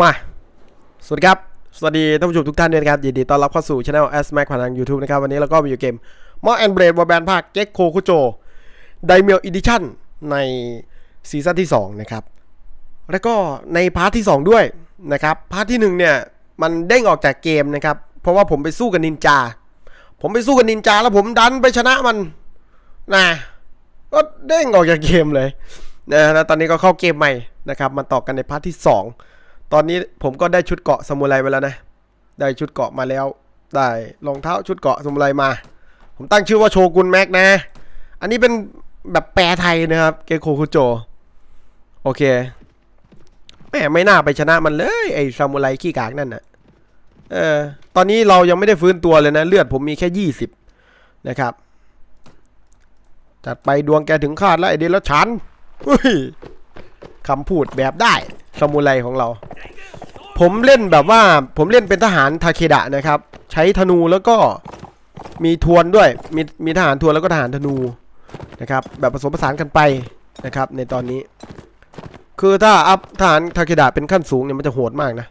มา สวัสดีครับ สวัสดีท่านผู้ชมทุกท่านด้วยนะครับ ยินดีต้อนรับเข้าสู่ช anel S Mac ผ่านทาง YouTube นะครับ วันนี้เราก็มาอยู่เกม m o r and b r a d วอร์แบนภาคเก็กโคคุโจไดเมลอีดิชั่นในซีซั่นที่ 2 นะครับ แล้วก็ในพาร์ทที่ 2 ด้วยนะครับ พาร์ทที่ 1 เนี่ย มันเด้งออกจากเกมนะครับ เพราะว่าผมไปสู้กับนินจา ผมไปสู้กับนินจาแล้วผมดันไปชนะมันนะก็เด้งออกจากเกมเลยนะแล้วตอนนี้ก็เข้าเกมใหม่นะครับมาต่อกันในพาร์ทที่ 2 ตอนนี้ผมก็ได้ชุดเกาะสมุไรไปแล้วนะ ได้ชุดเกาะมาแล้ว ได้รองเท้าชุดเกาะสมุไรมา ผมตั้งชื่อว่าโชกุนแม็กนะ อันนี้เป็นแบบแปลไทยนะครับ เกโคคุโจ โอเคแหมไม่น่าไปชนะมันเลยไอ้ซามูไรขี้กากนั่นนะเออ ตอนนี้เรายังไม่ได้ฟื้นตัวเลยนะ เลือดผมมีแค่ยี่สิบนะครับ จัดไปดวงแกถึงคาดแล้วไอเดลฉันคำพูดแบบได้ ซามูไรของเรา ผมเล่นแบบว่าผมเล่นเป็นทหารทาเคดะนะครับ ใช้ธนูแล้วก็มีทวนด้วย มีมีทหารทวนแล้วก็ทหารธนูนะครับ แบบผสมผสานกันไปนะครับ ในตอนนี้ คือถ้าอัพทหารทาเคดะเป็นขั้นสูงเนี่ยมันจะโหดมากนะ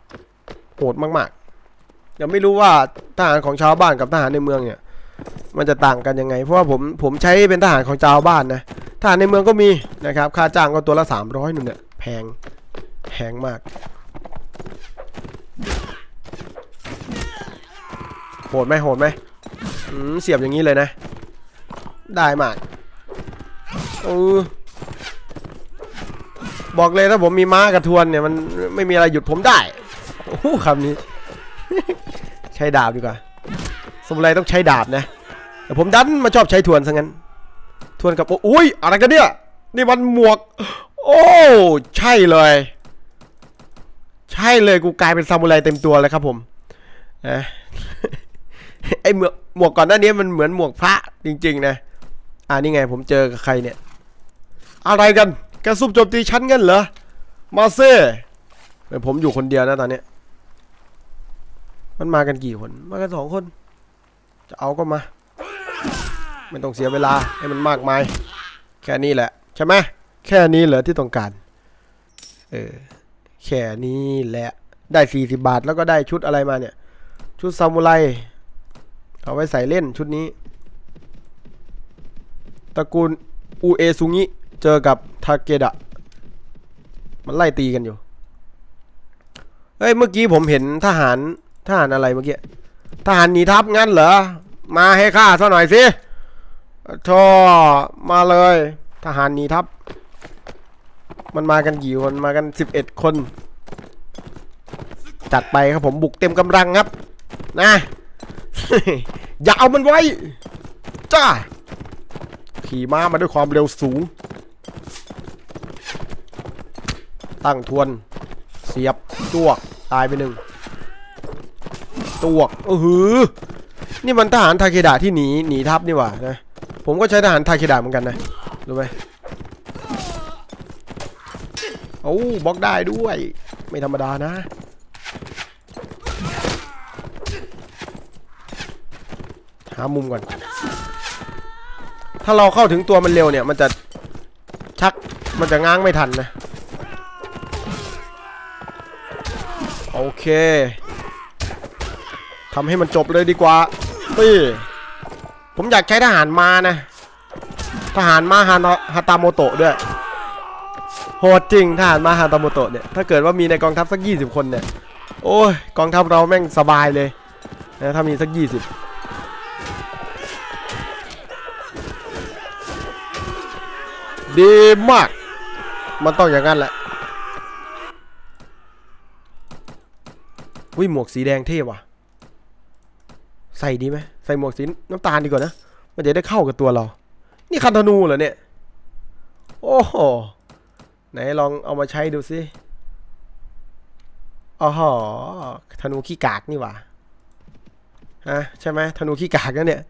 โหดมากๆยังไม่รู้ว่าทหารของชาวบ้านกับทหารในเมืองเนี่ย มันจะต่างกันยังไง เพราะว่าผมผมใช้เป็นทหารของชาวบ้านนะทหารในเมืองก็มีนะครับ ค่าจ้างก็ตัวละ300นู่นเนี่ยแพง แพงมาก โหดไหมโหดไหมเสียบอย่างนี้เลยนะ ได้มากเออบอกเลยถ้าผมมีม้ากับทวนเนี่ยมันไม่มีอะไรหยุดผมได้ โอ้โหคำนี้ ใช้ดาบดีกว่า สมุไรต้องใช้ดาบนะ แต่ผมดันมาชอบใช้ทวนซะงั้น ทวนกับโอ้ยอะไรกันเนี่ย นี่มันหมวก โอ้ ใช่เลย ใช่เลยกูกลายเป็นซามูไรเต็มตัวเลยครับผมนะไอหมวกหมวกก่อนหน้านี้มันเหมือนหมวกพระจริง ๆ นะ อ่านี่ไงผมเจอกับใครเนี่ย อะไรกันแกซุบโจมตีฉันกันเหรอ มาเซ่ผมอยู่คนเดียวนะตอนนี้ มันมากันกี่คน มากันสองคน จะเอาก็มา ไม่ต้องเสียเวลาให้มันมากมาย แค่นี้แหละ ใช่ไหมแค่นี้เหรอที่ต้องการ เออ แค่นี้แหละ ได้สี่สิบาทแล้วก็ได้ชุดอะไรมาเนี่ย ชุดซามูไร เอาไว้ใส่เล่นชุดนี้ ตระกูลอูเอซุงิ เจอกับทาเกดะ มันไล่ตีกันอยู่ เฮ้ย เมื่อกี้ผมเห็นทหาร ทหารอะไรเมื่อกี้ ทหารหนีทัพงั้นเหรอ มาให้ข้าซะหน่อยสิชอมาเลย ทหารหนีทัพ มันมากันกี่คนมากันสิบเอ็ดคน จัดไปครับผมบุกเต็มกำลังครับ นะ อย่าเอามันไว้ จ้า ขี่ม้ามาด้วยความเร็วสูง ตั้งทวน เสียบจวก ตายไปหนึ่งจวกเออหือ นี่มันทหารทาเคดะที่หนีหนีทัพนี่หว่านะ ผมก็ใช้ทหารทาเคดะเหมือนกันนะ รู้ไหม โอ้บล็อกได้ด้วย ไม่ธรรมดานะ หามุมก่อน ถ้าเราเข้าถึงตัวมันเร็วเนี่ย มันจะชักมันจะง้างไม่ทันนะ โอเคทำให้มันจบเลยดีกว่านี่ผมอยากใช้ทหารมานะ ทหารมาฮานาฮาตาโมโตะด้วย โหดจริงทหารมาฮาตาโมโตะเนี่ย ถ้าเกิดว่ามีในกองทัพสัก 20 คนเนี่ย โอ้ย กองทัพเราแม่งสบายเลยนะถ้ามีสัก 20ดีมาก มันต้องอย่างนั้นแหละวิหมวกสีแดงเท่ว่ะ ใส่ดีไหมใส่หมวกสีน้ำตาลดีกว่านะ มันจะได้เข้ากับตัวเรา นี่คันธนูเหรอเนี่ย โอ้โห ไหนลองเอามาใช้ดูสิอ๋อหอธนูขี้กากนี่หว่าฮะใช่ไหมธนูขี้กากนะเนี่ย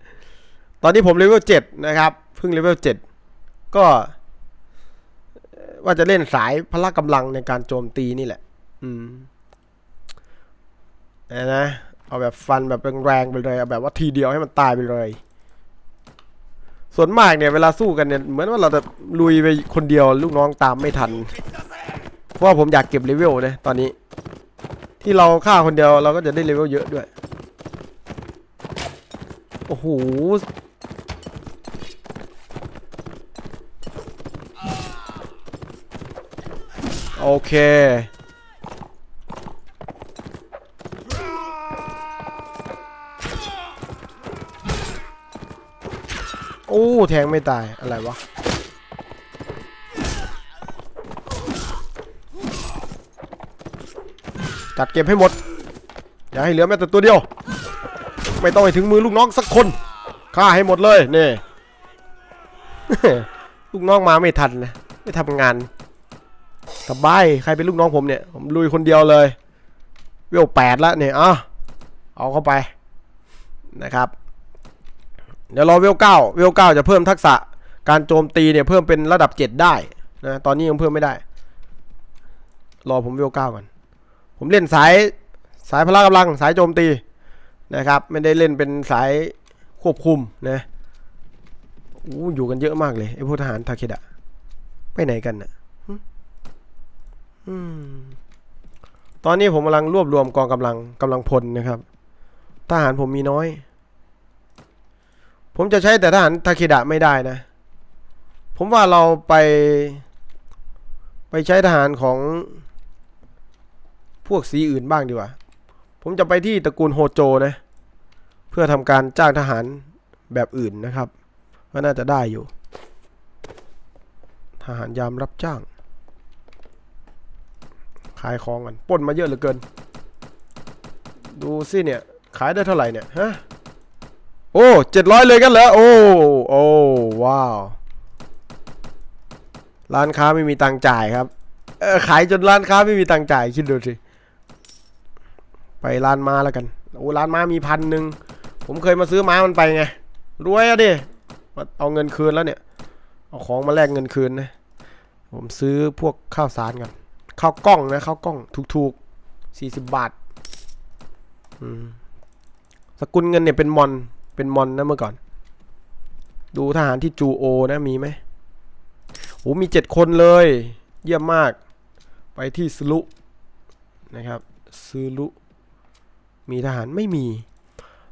ตอนนี้ผมเลเวลเจ็ดนะครับ เพิ่งเลเวลเจ็ดก็ ว่าจะเล่นสายพละกำลังในการโจมตีนี่แหละ อืมนะนะเอาแบบฟันแบบแรงๆไปเลย เอาแบบว่าทีเดียวให้มันตายไปเลย ส่วนมากเนี่ยเวลาสู้กันเนี่ยเหมือนว่าเราจะลุยไปคนเดียวลูกน้องตามไม่ทัน เพราะว่าผมอยากเก็บเลเวลนะตอนนี้ ที่เราฆ่าคนเดียวเราก็จะได้เลเวลเยอะด้วย โอ้โหโอเค โอ้แทงไม่ตายอะไรวะจัดเก็บให้หมด อย่าให้เหลือแม้แต่ตัวเดียว ไม่ต้องให้ถึงมือลูกน้องสักคนฆ่าให้หมดเลยนี่ลูกน้องมาไม่ทันนะไม่ทำงานสบายใครเป็นลูกน้องผมเนี่ยผมลุยคนเดียวเลยเวลแปดแล้วเนี่ยอะเอาเข้าไปนะครับ เดี๋ยวรอเวลเก้าเวลเก้าจะเพิ่มทักษะการโจมตีเนี่ยเพิ่มเป็นระดับเจ็ดได้นะตอนนี้ยังเพิ่มไม่ได้ รอผมเวลเก้าก่อนผมเล่นสายสายพละกำลังสายโจมตีนะครับ ไม่ได้เล่นเป็นสายควบคุมนะอู้อยู่กันเยอะมากเลยไอ้พวกทหารทาเคดะไปไหนกันน่ะตอนนี้ผมกำลังรวบรวมกองกำลังกำลังพลนะครับ ทหารผมมีน้อย ผมจะใช้แต่ทหารทาเคดะไม่ได้นะ ผมว่าเราไป ไปใช้ทหารของพวกสีอื่นบ้างดีกว่า ผมจะไปที่ตระกูลโฮโจนะ เพื่อทำการจ้างทหารแบบอื่นนะครับก็น่าจะได้อยู่ ทหารยามรับจ้าง ขายของกันป้นมาเยอะเหลือเกิน ดูสิเนี่ย ขายได้เท่าไหร่เนี่ย ฮะ โอ้เจ็ดร้อยเลยกันเหรอโอ้โอ้ว้าว ร้านค้าไม่มีตังค์จ่ายครับเออขายจนร้านค้าไม่มีตังค์จ่ายคิดดูสิไปร้านม้าแล้วกันโอ้ร้านม้ามีพันหนึ่งผมเคยมาซื้อม้ามันไปไงรวยอะดิมาเอาเงินคืนแล้วเนี่ย เอาของมาแลกเงินคืนนะผมซื้อพวกข้าวสารกันข้าวกล้องนะข้าวกล้องถูกๆสี่สิบบาทสกุลเงินเนี่ยเป็นมอน เป็นมอนนะเมื่อก่อน ดูทหารที่จูโอนะมีไหมโอ้มีเจ็ดคนเลย เยี่ยมมาก ไปที่สลุนะครับซลุมีทหารไม่มี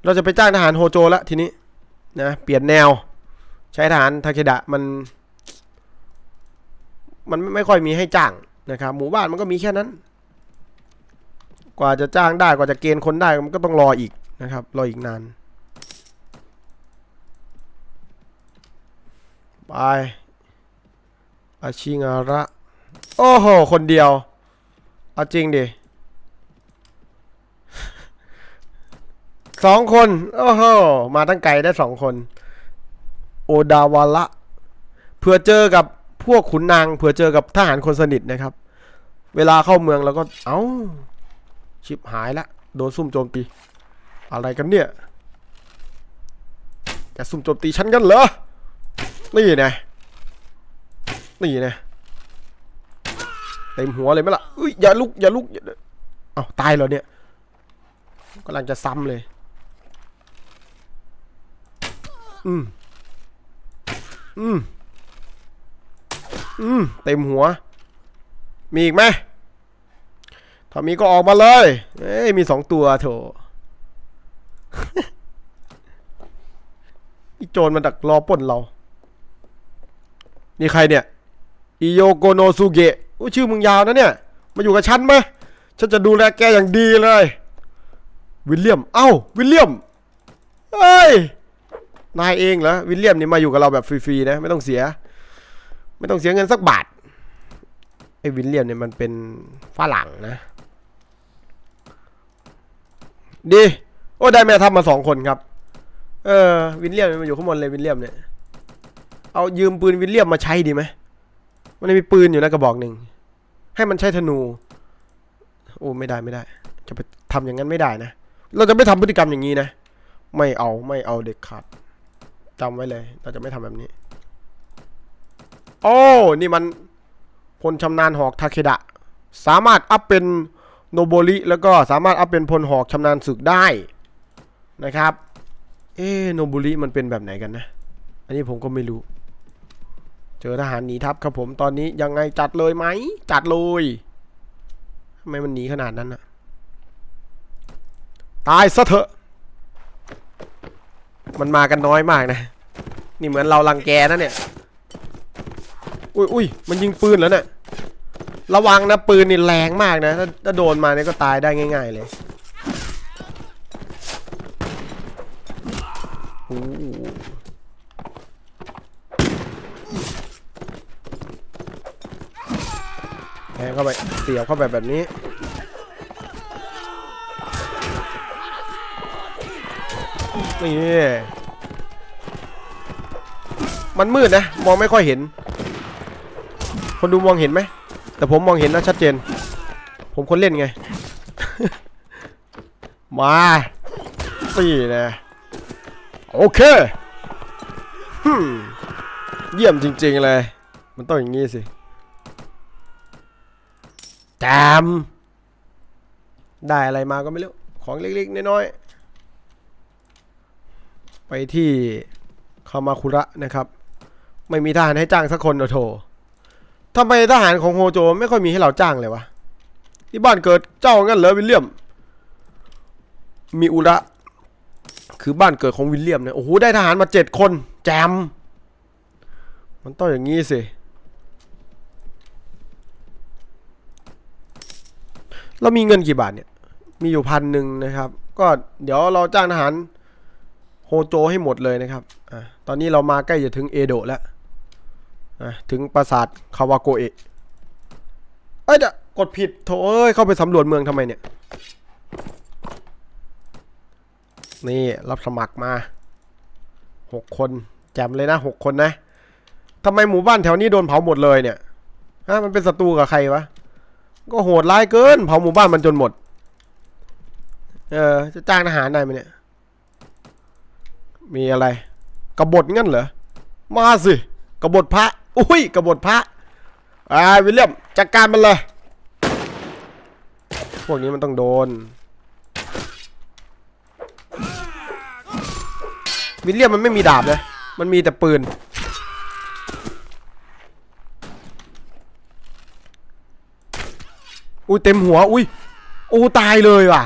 เราจะไปจ้างทหารโฮโจละทีนี้นะเปลี่ยนแนว ใช้ทหารทาเคดะมัน มันไม่ค่อยมีให้จ้างนะครับหมู่บ้านมันก็มีแค่นั้น กว่าจะจ้างได้กว่าจะเกณฑ์คนได้มันก็ต้องรออีกนะครับ รออีกนาน ไปอาชิงาระ โอ้โห คนเดียว เอาจริงดิสองคน โอ้โห มาตั้งไกลได้สองคน โอดาวาระเผื่อเจอกับพวกขุนนาง เผื่อเจอกับทหารคนสนิทนะครับ เวลาเข้าเมืองแล้วก็ เอ้า ชิบหายละ โดนซุ่มโจมตี อะไรกันเนี่ย จะซุ่มโจมตีฉันกันเหรอ นี่ไงนี่ไงเต็มหัวเลยไหมล่ะอุ้ยอย่าลุกอย่าลุกเอ้าตายเหรอเนี่ยกำลังจะซ้ำเลย อืม อืม อืม เต็มหัว มีอีกไหมถ้ามีก็ออกมาเลย เอ้ย มีสองตัวโถอีโจรมันดักรอปล้นเรา นี่ใครเนี่ยอิโยโกโนสุเกะอุ้ชื่อมึงยาวนะเนี่ย มาอยู่กับฉันไหมฉันจะดูแลแกอย่างดีเลย วิลเลียม เอ้า วิลเลียมเฮ้ย นายเองเหรอ วิลเลียมนี่มาอยู่กับเราแบบฟรีๆนะ ไม่ต้องเสีย ไม่ต้องเสียเงินสักบาท ไอ้วิลเลียมเนี่ยมันเป็นฝรั่งนะ ดี โอ้ ได้แม่ทัพมาสองคนครับ เออ วิลเลียมมันมาอยู่ข้างบนเลยวิลเลียมเนี่ย เอายืมปืนวิลเลียมมาใช้ดีไหมมันมีปืนอยู่นะกระบอกหนึ่ง ให้มันใช้ธนู โอ้ไม่ได้ไม่ได้ จะไปทำอย่างนั้นไม่ได้นะ เราจะไม่ทำพฤติกรรมอย่างนี้นะ ไม่เอาไม่เอาเด็กขาดจำไว้เลย เราจะไม่ทำแบบนี้ โอ้นี่มันพลชำนาญหอกทาเคดะ สามารถอัพเป็นโนโบริแล้วก็สามารถอัพเป็นพลหอกชำนาญศึกได้นะครับ เอโนโบริมันเป็นแบบไหนกันนะ อันนี้ผมก็ไม่รู้ เจอทหารหนีทัพครับผมตอนนี้ยังไงจัดเลยไหม จัดเลยทำไมมันหนีขนาดนั้นนะตายซะเถอะ มันมากันน้อยมากนะ นี่เหมือนเราลังแกนะเนี่ย อุ้ยอุ้ยมันยิงปืนแล้วเนี่ยระวังนะปืนนี่แรงมากนะถ้าถ้าโดนมาเนี่ยก็ตายได้ง่าย ๆเลยโอ้โหแทงเข้าไปเสียบเข้าไปแบบนี้ นี่ มันมืดนะ มองไม่ค่อยเห็น คนดูมองเห็นไหม แต่ผมมองเห็นนะชัดเจน ผมคนเล่นไง มาสี่นะ โอเคฮึมเยี่ยมจริงๆเลย มันต้องอย่างงี้สิ แจมได้อะไรมาก็ไม่รู้ ของเล็ก ๆ น้อยๆ ไปที่คามาคุระนะครับ ไม่มีทหารให้จ้างสักคนโอโถทำไมทหารของโฮโจไม่ค่อยมีให้เราจ้างเลยวะ ที่บ้านเกิดเจ้างั้นเหรอวิลเลียม มีอุระ คือบ้านเกิดของวิลเลียมเนี่ยโอ้โหได้ทหารมาเจ็ดคน แจม มันต้องอย่างนี้สิ เรามีเงินกี่บาทเนี่ย มีอยู่พันหนึ่งนะครับ ก็เดี๋ยวเราจ้างทหารโฮโจให้หมดเลยนะครับอะตอนนี้เรามาใกล้จะถึงเอโดะแล้วอะถึงปราสาทคาวาโกเอะเอ้ยเดี๋ยวกดผิดโถเอ้ย เข้าไปสำรวจเมืองทำไมเนี่ย นี่รับสมัครมาหกคนแจมเลยนะหกคนนะทำไมหมู่บ้านแถวนี้โดนเผาหมดเลยเนี่ยฮะมันเป็นศัตรูกับใครวะ ก็โหดร้ายเกินเผาหมู่บ้านมันจนหมด เออ จะจ้างทหารได้ไหมเนี่ย มีอะไร กบฏงั้นเหรอ มาสิ กบฏพระ อุ้ย กบฏพระ อ่า วิลเลียมจัดการมันเลย พวกนี้มันต้องโดน วิลเลียมมันไม่มีดาบเลย มันมีแต่ปืน อุ้ยเต็มหัว อุ้ยโอ้ตายเลยว่ะ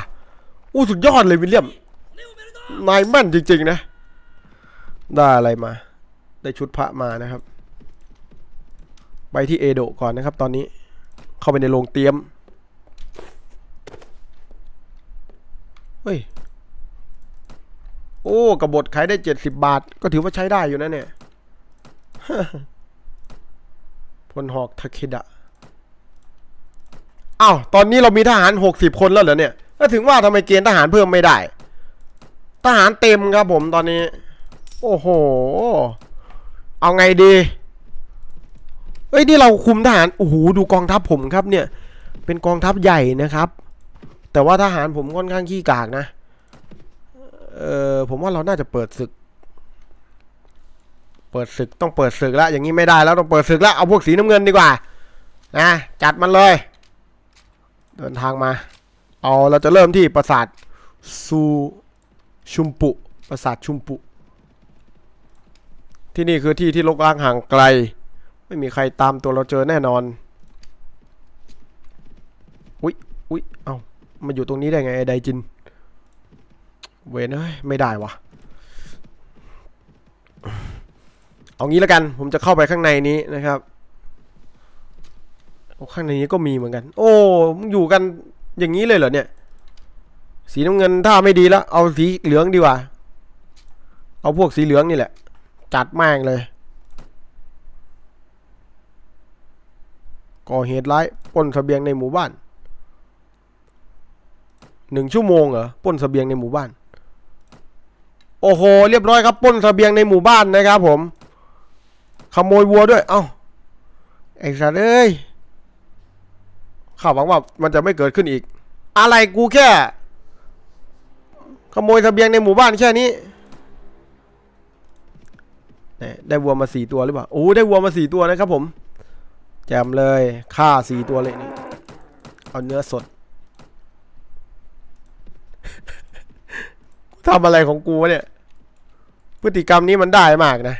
อู้สุดยอดเลยวิลเลียมนายแม่นจริง ๆ นะ ได้อะไรมา ได้ชุดพระมานะครับ ไปที่เอโดะก่อนนะครับ ตอนนี้ เข้าไปในโรงเตรียม เฮ้ย โอ้กระบฏขายได้เจ็ดสิบบาท ก็ถือว่าใช้ได้อยู่นะเนี่ยพลหอกทาเคดะ อ้าวตอนนี้เรามีทหารหกสิบคนแล้วเหรอเนี่ยก็ถึงว่าทำไมเกณฑ์ทหารเพิ่มไม่ได้ ทหารเต็มครับผมตอนนี้ โอ้โห เอาไงดีเอ้ยนี่เราคุมทหาร โอ้โหดูกองทัพผมครับเนี่ย เป็นกองทัพใหญ่นะครับ แต่ว่าทหารผมค่อนข้างขี้กากนะ เออผมว่าเราน่าจะเปิดศึก เปิดศึกต้องเปิดศึกแล้วอย่างนี้ไม่ได้แล้วต้องเปิดศึกแล้วเอาพวกสีน้ำเงินดีกว่า นะจัดมันเลย เดินทางมา เอาเราจะเริ่มที่ปราสาทซูชุมปุปราสาทชุมปุ ที่นี่คือที่ที่ลกล้างห่างไกล ไม่มีใครตามตัวเราเจอแน่นอน อุ๊ยอุ๊ยเอ้ามาอยู่ตรงนี้ได้ไงไอ้ไดจิน เวนเอ้ยไม่ได้วะเอางี้แล้วกัน ผมจะเข้าไปข้างในนี้นะครับ โอ้ข้างในนี้ก็มีเหมือนกัน โอ้มึงอยู่กันอย่างนี้เลยเหรอเนี่ย สีน้ำเงินถ้าไม่ดีแล้ว เอาสีเหลืองดีกว่า เอาพวกสีเหลืองนี่แหละ จัดแม่งเลย ก่อเหตุร้ายปล้นเสบียงในหมู่บ้านหนึ่งชั่วโมงเหรอปล้นเสบียงในหมู่บ้าน โอ้โห เรียบร้อยครับปล้นเสบียงในหมู่บ้านนะครับผม ขโมยวัวด้วย เอ้าไอ้สัตว์เอ้ย ข้าหวังว่ามันจะไม่เกิดขึ้นอีก อะไรกูแค่ ขโมยทะเบียงในหมู่บ้านแค่นี้ ได้วัวมาสี่ตัวหรือเปล่าโอ้ได้วัวมาสี่ตัวนะครับผม แจมเลยฆ่าสี่ตัวเลยนี่เอาเนื้อสดทำอะไรของกูเนี่ย พฤติกรรมนี้มันได้มากนะ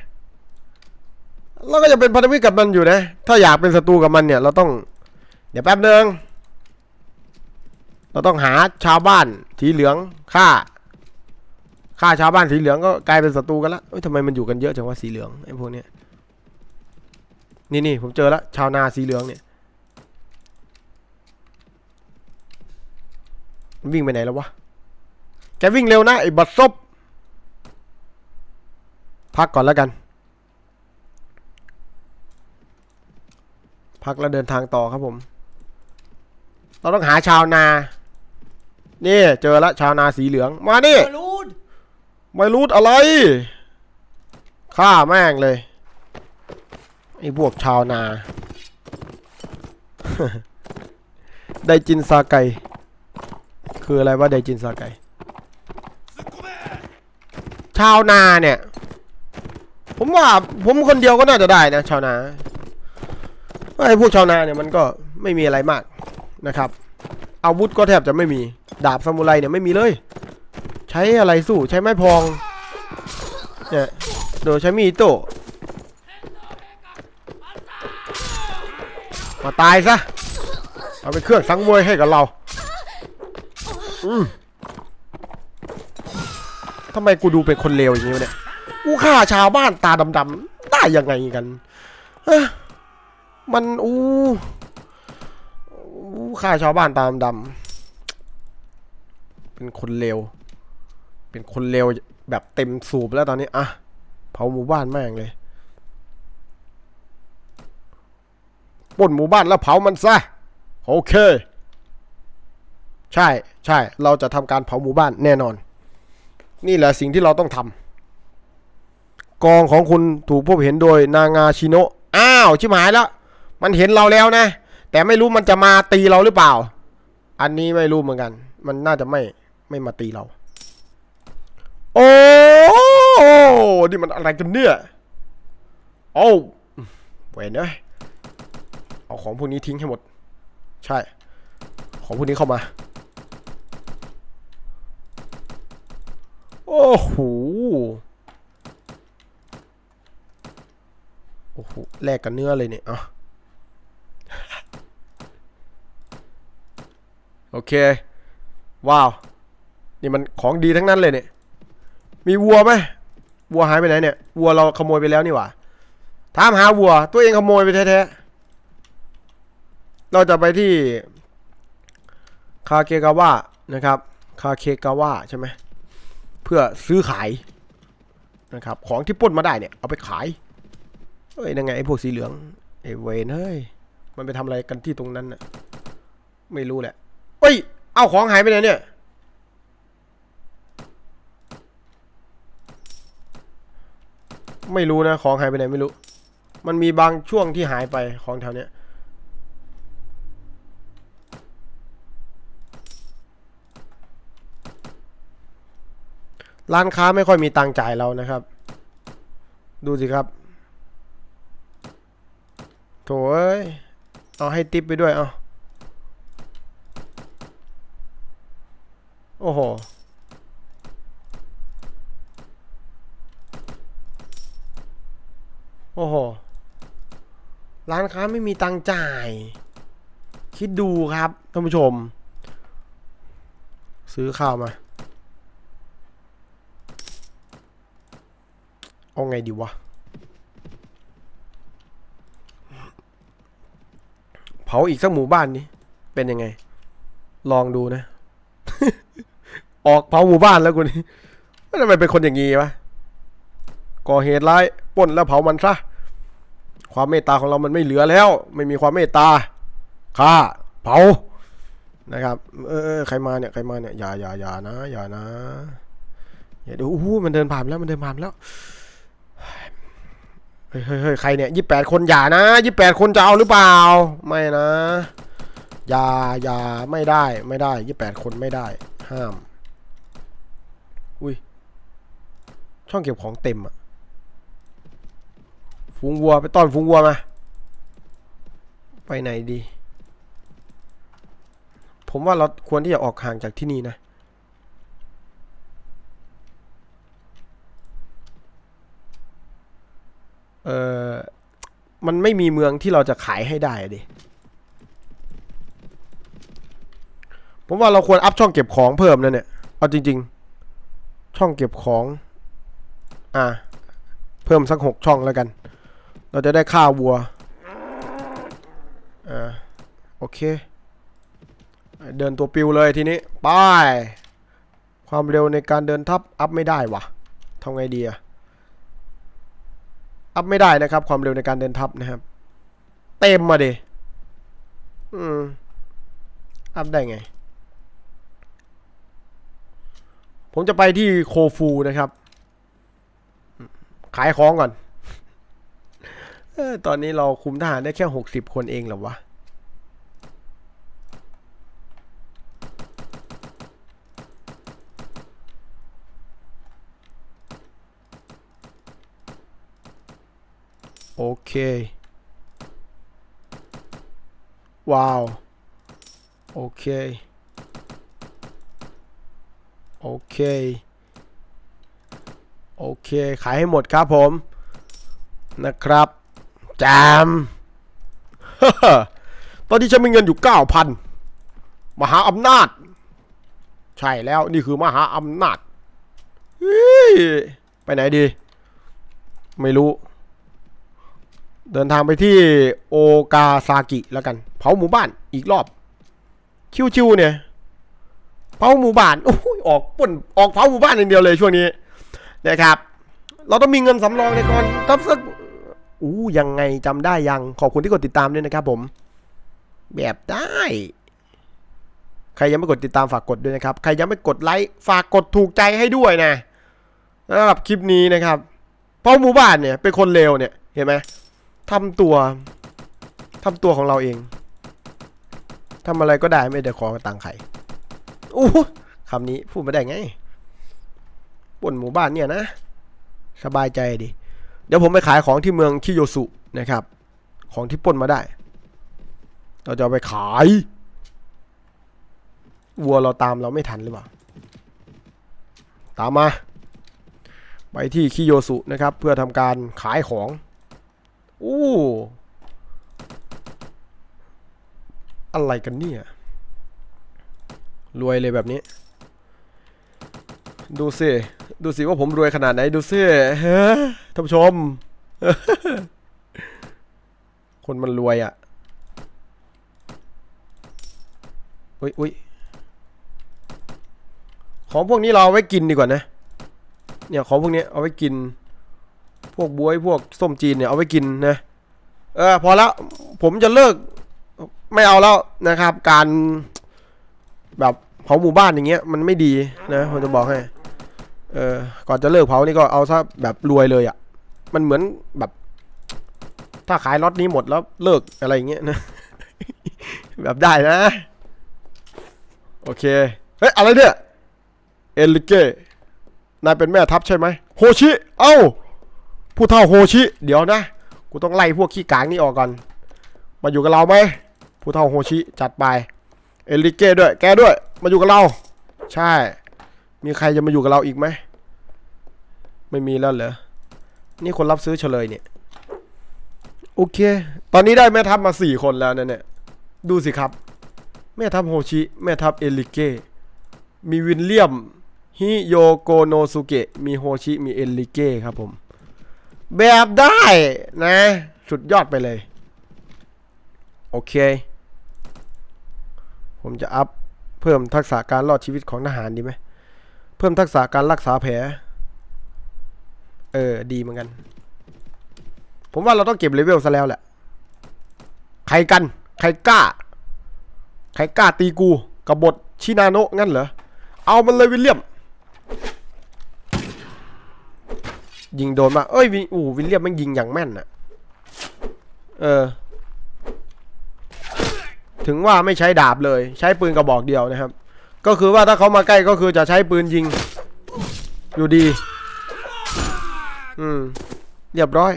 เราก็จะเป็นพันธมิตรกับมันอยู่นะ ถ้าอยากเป็นศัตรูกับมันเนี่ย เราต้อง ดี๋ยวแป๊บนึงเราต้องหาชาวบ้านสีเหลืองฆ่าฆ่าชาวบ้านสีเหลืองก็กลายเป็นศัตรูกันละเอ้ยทำไมมันอยู่กันเยอะจังว่าสีเหลืองไอ้พวกเนี้ยนี่นี่ผมเจอแล้วชาวนาสีเหลืองเนี่ยวิ่งไปไหนแล้ววะแกวิ่งเร็วนะไอ้บัดซบพักก่อนแล้วกัน พักแล้วเดินทางต่อครับผม เราต้องหาชาวนา นี่เจอแล้วชาวนาสีเหลือง มานี่บอลลูนไม่รู้อะไรฆ่าแม่งเลยไอ้พวกชาวนา ไดจินซาไก คืออะไรว่าไดจินซาไก ชาวนาเนี่ย ผมว่าผมคนเดียวก็น่าจะได้นะ ชาวนาไอ้พวกชาวนาเนี่ยมันก็ไม่มีอะไรมาก นะครับ อาวุธก็แทบจะไม่มี ดาบซามูไรเนี่ยไม่มีเลย ใช้อะไรสู้ใช้ไม้พองเนี่ยโดยใช้มีดโตมาตายซะ เอาเป็นเครื่องสังเวยให้กับเรา อืมทำไมกูดูเป็นคนเลวอย่างนี้เนี่ย กูฆ่าชาวบ้านตาดำๆได้ยังไงกัน เออมันอู้ ฆ่าชาวบ้านตามดำเป็นคนเลวเป็นคนเลวแบบเต็มสูบแล้วตอนนี้อะเผาหมู่บ้านแม่งเลยปล้นหมู่บ้านแล้วเผามันซะโอเค ใช่ใช่ เราจะทำการเผาหมู่บ้านแน่นอน นี่แหละสิ่งที่เราต้องทำกองของคุณถูกพบเห็นโดยนางาชิโนะอ้าว ชิบหายแล้ว มันเห็นเราแล้วนะ แต่ไม่รู้มันจะมาตีเราหรือเปล่า อันนี้ไม่รู้เหมือนกัน มันน่าจะไม่ไม่มาตีเรา โอ้นี่มันอะไรกันเนี่ยโอ้เวนเอ้ยเอาของพวกนี้ทิ้งให้หมด ใช่ ของพวกนี้เข้ามา โอ้โหโอ้โหแลกกันเนื้อเลยเนี่ยอะ โอเค ว้าว นี่มันของดีทั้งนั้นเลยเนี่ย มีวัวไหมวัวหายไปไหนเนี่ย วัวเราขโมยไปแล้วนี่หว่า ถามหาวัว ตัวเองขโมยไปแท้ๆ เราจะไปที่คาเกกาวะนะครับ คาเคกาวะใช่ไหม เพื่อซื้อขายนะครับ ของที่ปล้นมาได้เนี่ย เอาไปขาย เอ้ยนั่นไงไอ้พวกสีเหลืองไอ้เวนเฮ้ย มันไปทำอะไรกันที่ตรงนั้นน่ะ ไม่รู้แหละ เอ้ย เอาของหายไปไหนเนี่ย ไม่รู้นะ ของหายไปไหนไม่รู้ มันมีบางช่วงที่หายไปของแถวเนี้ยร้านค้าไม่ค่อยมีตังค์จ่ายเรานะครับ ดูสิครับ โถเอ้ย เอาให้ติปไปด้วยเอา โอ้โห โอ้โห ร้านค้าไม่มีตังจ่าย คิดดูครับท่านผู้ชม ซื้อข้าวมา เอาไงดีวะ เผาอีกสักหมู่บ้านนี้ เป็นยังไง ลองดูนะ ออกเผาหมู่บ้านแล้วกูนี่ทำไมเป็นคนอย่างงี้วะก่อเหตุร้ายปล้นแล้วเผามันซะความเมตตาของเรามันไม่เหลือแล้ว ไม่มีความเมตตาฆ่าเผานะครับ เออเออใครมาเนี่ยใครมาเนี่ยอย่าอย่าอย่านะอย่านะอย่าดูอ้มันเดินผ่านแล้วมันเดินผ่านแล้วเฮ้ยเฮ้ยเฮ้ยใครเนี่ยยี่แปดคนอย่านะยี่แปดคนจะเอาหรือเปล่า ไม่นะอย่าอย่าไม่ได้ไม่ได้ยี่แปดคนไม่ได้ ห้าม อุ้ย ช่องเก็บของเต็มอะฝูงวัวไปต้อนฝูงวัวมา ไปไหนดี ผมว่าเราควรที่จะออกห่างจากที่นี่นะ เออมันไม่มีเมืองที่เราจะขายให้ได้ดิ ผมว่าเราควรอัพช่องเก็บของเพิ่มนะเนี่ย เอาจริง ๆ ช่องเก็บของ อ่า เพิ่มสักหกช่องแล้วกัน เราจะได้ฆ่าวัว อ่า โอเค เดินตัวปิวเลยทีนี้ไปความเร็วในการเดินทับอัพไม่ได้วะทำไงดีอะอัพไม่ได้นะครับ ความเร็วในการเดินทับนะครับ เต็มมาดิอืมอัพได้ไง ผมจะไปที่โคฟูนะครับ ขายของก่อนออตอนนี้เราคุมทหารได้แค่หกสิบคนเองเหรอวะ โอเค ว้าว โอเค โอเค โอเค ขายให้หมดครับผม นะครับจามตอนนี้ฉันมีเงินอยู่เก้าพันมหาอำนาจ ใช่แล้วนี่คือมหาอำนาจไปไหนดี ไม่รู้ เดินทางไปที่โอกาซากิแล้วกัน เผาหมู่บ้านอีกรอบ ชิวๆเนี่ย เผาหมู่บ้านโอ้ยออกป่นออกเผาหมู่บ้านอย่างเดียวเลยช่วงนี้ นะครับ เราต้องมีเงินสำรองในก่อนทับสักอู้ยังไงจำได้ยังขอบคุณที่กดติดตามด้วยนะครับผม แบบได้ ใครยังไม่กดติดตามฝากกดด้วยนะครับ ใครยังไม่กดไลค์ฝากกดถูกใจให้ด้วยนะสำหรับคลิปนี้นะครับเพราะหมู่บ้านเนี่ยเป็นคนเลวเนี่ยเห็นไหมทำตัวทำตัวของเราเองทำอะไรก็ได้ไม่ได้ขอตังค์ใครอู้คำนี้พูดไม่ได้ไง บนหมู่บ้านเนี่ยนะ สบายใจดิ เดี๋ยวผมไปขายของที่เมืองคิโยสุนะครับ ของที่ปล้นมาได้ เราจะไปขายวัวเราตามเราไม่ทันหรือเปล่า ตามมา ไปที่คิโยสุนะครับ เพื่อทำการขายของ อู้อะไรกันเนี่ย รวยเลยแบบนี้ ดูสิ ดูสิว่าผมรวยขนาดไหนดูสิเฮ้ท่านผู้ชม คนมันรวยอะ่ะอุ้ยอุ้ยของพวกนี้เราเอาไว้กินดีกว่านะ เนี่ยของพวกนี้เอาไว้กิน พวกบวยพวกส้มจีนเนี่ยเอาไว้กินนะ เออพอแล้วผมจะเลิกไม่เอาแล้วนะครับ การแบบเผาหมู่บ้านอย่างเงี้ยมันไม่ดีนะผมจะบอกให้ เออก่อนจะเลิกเผานี่ก็เอาซะแบบรวยเลยอะ่ะ มันเหมือนแบบ ถ้าขายล็อตนี้หมดแล้วเลิกอะไรอย่างเงี้ยนะ แบบได้นะ โอเค เฮ้ย อะไรเนี่ย เอลิเก้ นายเป็นแม่ทัพใช่ไหม โฮชิ เอ้า ผู้เท่าโฮชิ เดี๋ยวนะ กูต้องไล่พวกขี้กางนี่ออกก่อน มาอยู่กับเราไหม ผู้เท่าโฮชิ จัดไป เอลิเก้ด้วย แกด้วย มาอยู่กับเรา ใช่มีใครจะมาอยู่กับเราอีกไหม ไม่มีแล้วเหรอ นี่คนรับซื้อเฉลยเนี่ย โอเค ตอนนี้ได้แม่ทัพมาสี่คนแล้วนะเนี่ย ดูสิครับ แม่ทัพโฮชิ แม่ทัพเอลิเก้มีวินเลียม ฮิโยโกโนสุเกะ มีโฮชิ มีเอลิเก้ครับผม แบบได้นะ สุดยอดไปเลย โอเค ผมจะอัพเพิ่มทักษะการรอดชีวิตของทหารดีไหม เพิ่มทักษะการรักษาแผล เออ ดีเหมือนกัน ผมว่าเราต้องเก็บเลเวลซะแล้วแหละ ใครกัน ใครกล้า ใครกล้าตีกูกับฏชินาโนะงั้นเหรอ เอามันเลยวิลเลียม ยิงโดนมา เอ้ยวิอู้วิลเลียมมันยิงอย่างแม่นน่ะ เออ ถึงว่าไม่ใช้ดาบเลย ใช้ปืนกระบอกเดียวนะครับ ก็คือว่าถ้าเขามาใกล้ก็คือจะใช้ปืนยิง อยู่ดี อืมเรียบร้อย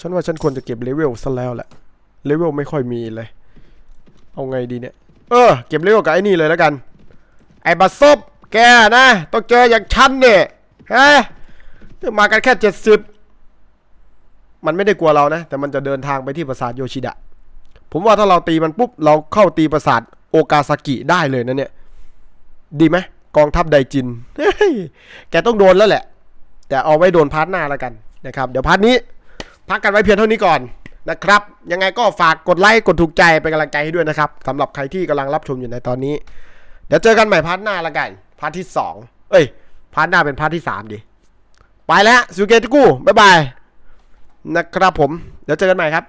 ฉันว่าฉันควรจะเก็บเลเวลซะแล้วแหละ เลเวลไม่ค่อยมีเลย เอาไงดีเนี่ย เออ เก็บเลเวลกับไอ้นี่เลยแล้วกัน ไอ้บัสซบแกนะ ต้องเจออย่างฉันเนี่ยฮะมากันแค่เจ็ดสิบมันไม่ได้กลัวเรานะ แต่มันจะเดินทางไปที่ปราสาทโยชิดะ ผมว่าถ้าเราตีมันปุ๊บ เราเข้าตีปราสาทโอกาซากิได้เลยนะเนี่ย ดีไหมกองทัพไดจิน แกต้องโดนแล้วแหละ แต่เอาไว้โดนพาร์ทหน้าแล้วกันนะครับ เดี๋ยวพาร์ทนี้พักกันไว้เพียงเท่านี้ก่อนนะครับ ยังไงก็ฝากกดไลค์กดถูกใจเป็นกำลังใจให้ด้วยนะครับสำหรับใครที่กำลังรับชมอยู่ในตอนนี้ เดี๋ยวเจอกันใหม่พาร์ทหน้าละกันพาร์ทที่สองเอ้ยพาร์ทหน้าเป็นพาร์ทที่สามดิไปแล้วสุเกติกูบ๊ายบายนะครับผม เดี๋ยวเจอกันใหม่ครับ